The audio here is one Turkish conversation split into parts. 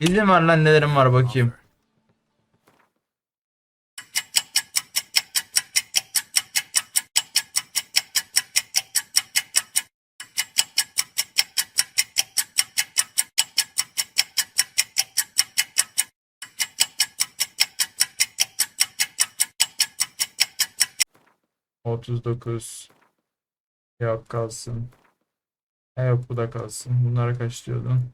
İzin ver lan nelerim var bakayım. Otuz dokuz. Yok kalsın. E yok bu da kalsın. Bunlara kaç diyordun?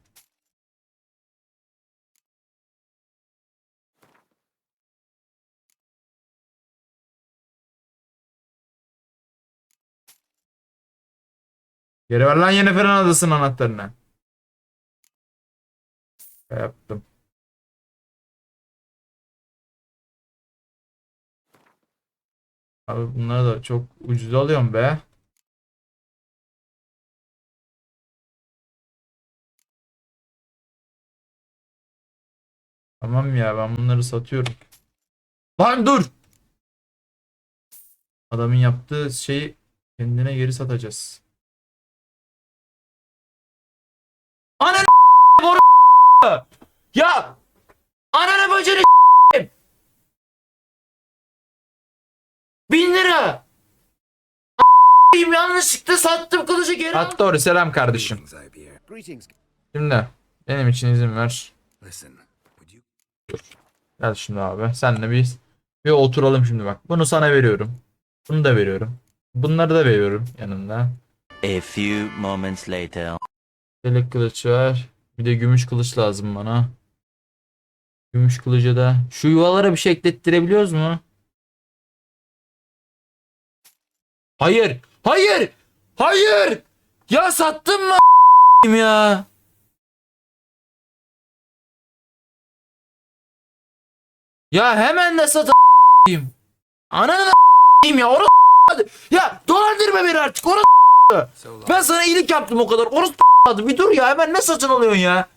Geri ver lan Yennefer'in adasının anahtarını. Yaptım. Abi bunları da çok ucuz alıyorum be. Tamam ya ben bunları satıyorum. Lan dur! Adamın yaptığı şeyi kendine geri satacağız. Boru Ya! Ananı bacını Bin lira! A**ayım, yanlışlıkla sattım kılıcı geri At doğru selam kardeşim. Şimdi benim için izin ver. You Gel şimdi abi. Senle biz bir oturalım şimdi bak. Bunu sana veriyorum. Bunu da veriyorum. Bunları da veriyorum yanında. A few moments later. Çelik kılıç var. Bir de gümüş kılıç lazım bana. Gümüş kılıcı da. Şu yuvalara bir şey eklettirebiliyoruz mu? Hayır. Hayır. Hayır. Ya sattın mı ya? Ya hemen de sat a**ayım. Ananı a**ayım ya. Orası Ya dolandırma beni artık. Orası? Ben sana iyilik yaptım o kadar. Orası bir dur ya hemen ne satın alıyorsun ya?